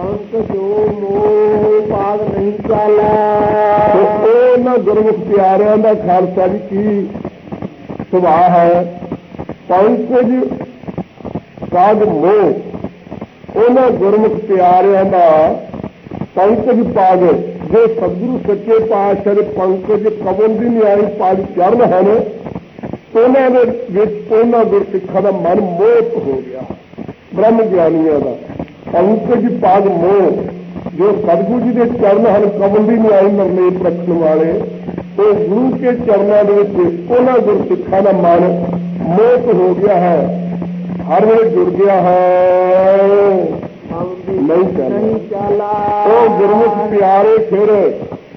ਪੰਕ ਜੋ ਮੋਹ ਪਾਗ ਨਹੀਂ ਚਾਲਾ। ਤੇ ਉਹਨਾਂ ਗੁਰਮੁਖ ਪਿਆਰਿਆਂ ਦਾ ਖਾਲਸਾ ਜੀ ਕੀ ਸੁਭਾਅ ਹੈ? ਪੰਕਜ ਸਾਧ ਮੋਹ ਉਹਨਾਂ ਗੁਰਮੁਖ ਪਿਆਰਿਆਂ ਦਾ ਪੰਕਜ ਪਾਗ ਜੋ ਸਤਿਗੁਰੂ ਸੱਚੇ ਪਾਤਸ਼ਾਹ ਦੇ ਪੰਕਜ ਕਬਲ ਦੀ ਨਿਆਈ ਪਾਗ ਚਰਨ ਹਨ, ਉਹਨਾਂ ਦੇ ਵਿੱਚ ਉਹਨਾਂ ਗੁਰਸਿੱਖਾਂ ਦਾ ਮਨ ਮੋਹਿਤ ਹੋ ਗਿਆ। ਬ੍ਰਹਮ ਗਿਆਨੀਆਂ ਦਾ। ਪੰਕਜ ਪਾਗ ਮੋਹ ਜੋ ਸਤਿਗੁਰੂ ਜੀ ਦੇ ਚਰਨ ਹਨ ਕਬਲ ਦੀ ਨਿਆਈ ਨਿਰਲੇਪ ਰੱਖਣ ਵਾਲੇ। ਉਹ ਗੁਰੂ ਕੇ ਚਰਨਾਂ ਦੇ ਵਿੱਚ ਉਹਨਾਂ ਗੁਰਸਿੱਖਾਂ ਦਾ ਮਨ ਮੋਹਿਤ ਹੋ ਗਿਆ ਹੈ। ਹਰ ਵੇਲੇ ਜੁੜ ਗਿਆ ਹੈ। ਨਹੀਂ ਚੱਲਦਾ। ਉਹ ਗੁਰਮੁਖ ਪਿਆਰੇ ਫਿਰ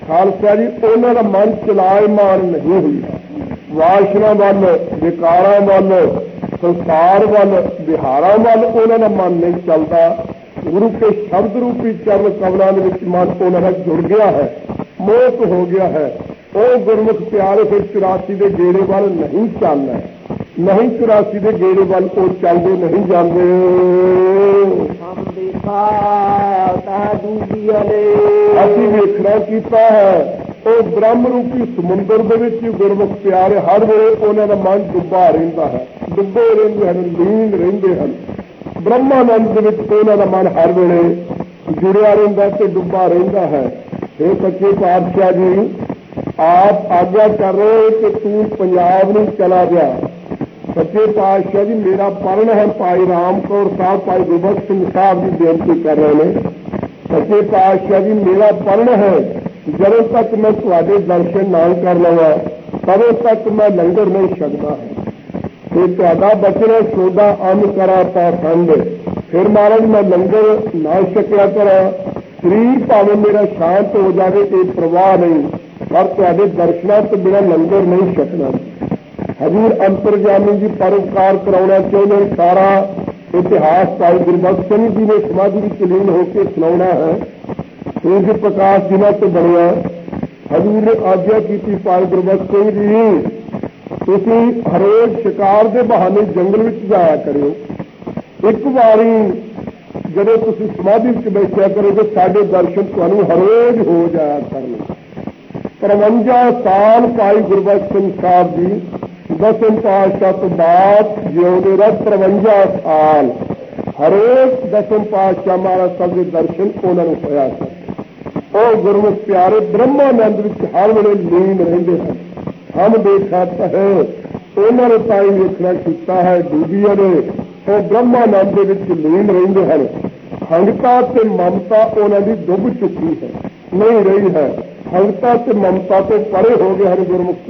ਖਾਲਸਾ ਜੀ ਉਹਨਾਂ ਦਾ ਮਨ ਚਲਾਇਮਾਨ ਨਹੀਂ ਹੋਇਆ। ਵਾਸ਼ਨਾ ਵੱਲ ਵਿਕਾਰਾਂ ਵੱਲ ਸੰਸਾਰ ਵੱਲ ਵਿਹਾਰਾਂ ਵੱਲ ਉਹਨਾਂ ਦਾ ਮਨ ਨਹੀਂ ਚੱਲਦਾ। ਗੁਰੂ ਕੇ ਸ਼ਬਦ ਰੂਪੀ ਚਰਨ ਕਮਲਾਂ ਦੇ ਵਿੱਚ ਮਨ ਉਹਨਾਂ ਦਾ ਜੁੜ ਗਿਆ ਹੈ ਮੋਹਤ ਹੋ ਗਿਆ ਹੈ। ਉਹ ਗੁਰਮੁਖ ਪਿਆਰੇ ਫਿਰ 84 ਦੇ ਗੇੜੇ ਵੱਲ ਨਹੀਂ ਚੱਲਣਾ ਨਹੀਂ 84 ਦੇ ਗੇੜੇ ਵੱਲ ਉਹ ਚੱਲਦੇ ਨਹੀਂ ਜਾਂਦੇ। ਅਸੀਂ ਵੇਖਣਾ ਕੀਤਾ ਹੈ, ਉਹ ਬ੍ਰਹਮ ਰੂਪੀ ਸਮੁੰਦਰ ਦੇ ਵਿੱਚ ਗੁਰਮੁਖ ਪਿਆਰੇ ਹਰ ਵੇਲੇ ਉਹਨਾਂ ਦਾ ਮਨ ਡੁੱਬਾ ਰਹਿੰਦਾ ਹੈ। ਡੁੱਬੇ ਰਹਿੰਦੇ ਹਨ, ਲੀਨ ਰਹਿੰਦੇ ਹਨ। ਬ੍ਰਹਮਾਨੰਦ ਦੇ ਵਿੱਚ ਉਹਨਾਂ ਦਾ ਮਨ ਹਰ ਵੇਲੇ ਜੁੜਿਆ ਰਹਿੰਦਾ ਤੇ ਡੁੱਬਾ ਰਹਿੰਦਾ ਹੈ ਇਹ ਸੱਚੇ ਪਾਤਸ਼ਾਹ ਜੀ ਆਪ ਆਗਿਆ ਕਰ ਰਹੇ ਕਿ ਤੂੰ ਪੰਜਾਬ ਨੂੰ ਚਲਾ ਜਾ ਸੱਚੇ ਪਾਤਸ਼ਾਹ ਜੀ ਮੇਰਾ ਪਰਣ ਹੈ ਭਾਈ ਰਾਮ ਕੌਰ ਸਾਹਿਬ ਭਾਈ ਗੁਰਬਖਸ਼ ਸਿੰਘ ਸਾਹਿਬ ਦੀ ਬੇਨਤੀ ਕਰ ਰਹੇ ਨੇ ਸੱਚੇ ਪਾਤਸ਼ਾਹ ਜੀ ਮੇਰਾ ਪਰਣ ਹੈ ਜਦੋਂ ਤੱਕ ਮੈਂ ਤੁਹਾਡੇ ਦਰਸ਼ਨ ਨਾ ਕਰ ਲਵਾਂ ਤਦੋਂ ਤੱਕ ਮੈਂ ਲੰਗਰ ਨਹੀਂ ਛਕਦਾ ਹਾਂ ਤੇ ਤੁਹਾਡਾ ਬਚਨ ਹੈ ਸੋਦਾ ਅੰਨ ਕਰਾ ਪਾ ਖੰਡ ਫਿਰ ਮਹਾਰਾਜ ਮੈਂ ਲੰਗਰ ਨਾ ਛਕਿਆ ਕਰਾਂ ਸਰੀਰ ਭਾਵੇਂ ਮੇਰਾ ਸ਼ਾਂਤ ਹੋ ਜਾਵੇ ਇਹ ਪ੍ਰਵਾਹ ਨਹੀਂ, ਪਰ ਤੁਹਾਡੇ ਦਰਸ਼ਨਾਂ ਤੋਂ ਬਿਨਾਂ ਲੰਗਰ ਨਹੀਂ ਛਕਣਾ। ਹਜ਼ੂਰ ਅੰਤਰਜਾਮੀ ਜੀ ਪਰਉਪਕਾਰ ਕਰਾਉਣਾ ਚਾਹੁੰਦੇ ਨੇ। ਸਾਰਾ ਇਤਿਹਾਸ ਭਾਈ ਗੁਰਬਖਸ਼ ਸਿੰਘ ਜੀ ਨੇ ਸਮਾਧੀ ਵਿੱਚ ਲੀਨ ਹੋ ਕੇ ਸੁਣਾਉਣਾ ਹੈ। ਸੂਰਜ ਪ੍ਰਕਾਸ਼ ਜਿਨ੍ਹਾਂ ਤੋਂ ਬਣਿਆ। ਹਜ਼ੂਰ ਨੇ ਆਗਿਆ ਕੀਤੀ ਭਾਈ ਗੁਰਬਖਸ਼ ਸਿੰਘ ਜੀ ਤੁਸੀਂ ਹਰੇਕ ਸ਼ਿਕਾਰ ਦੇ ਬਹਾਨੇ ਜੰਗਲ ਵਿੱਚ ਜਾਇਆ ਕਰਿਓ। ਇੱਕ ਵਾਰੀ ਜਦੋਂ ਤੁਸੀਂ ਸਮਾਧੀ ਵਿੱਚ ਬੈਠਿਆ ਕਰੋਗੇ, ਸਾਡੇ ਦਰਸ਼ਨ ਤੁਹਾਨੂੰ ਹਰੇਕ ਹੋ ਜਾਇਆ ਕਰਨਗੇ। 53 ਸਾਲ ਭਾਈ ਗੁਰਬਖਸ਼ ਸਿੰਘ ਸਾਹਿਬ ਜੀ, ਦਸਮ ਪਾਤਸ਼ਾਹ ਤੋਂ ਬਾਅਦ ਜਿਉਂਦੇ ਰਹਿ 53 ਸਾਲ। ਹਰੇਕ ਦਸਮ ਪਾਤਸ਼ਾਹ ਮਹਾਰਾਜ ਸਾਹਿਬ ਦੇ ਦਰਸ਼ਨ ਉਹਨਾਂ ਨੂੰ ਹੋਇਆ ਸਨ। ਉਹ ਗੁਰਮੁਖ ਪਿਆਰੇ ਬ੍ਰਹਮਾਨੰਦ ਵਿੱਚ ਹਰ ਵੇਲੇ ਲੀਨ ਰਹਿੰਦੇ ਸਨ। ਹਮ ਦੇਖਾ ਹੈ। ਉਹਨਾਂ ਨੇ ਤਾਂ ਹੀ ਵੇਖਣਾ ਕੀਤਾ ਹੈ, ਦੂਜੀਆਂ ਨੇ ਉਹ ਬ੍ਰਹਮਾਨੰਦ ਦੇ ਵਿੱਚ ਲੀਨ ਰਹਿੰਦੇ ਹਨ। ਹੰਗਤਾ ਤੇ ਮਮਤਾ ਉਹਨਾਂ ਦੀ ਡੁੱਬ ਚੁੱਕੀ ਹੈ, ਨਹੀਂ ਰਹੀ ਹੈ। ਹੰਗਤਾ ਤੇ ਮਮਤਾ ਤੋਂ ਪਰੇ ਹੋ ਗਏ ਹਨ ਗੁਰਮੁਖ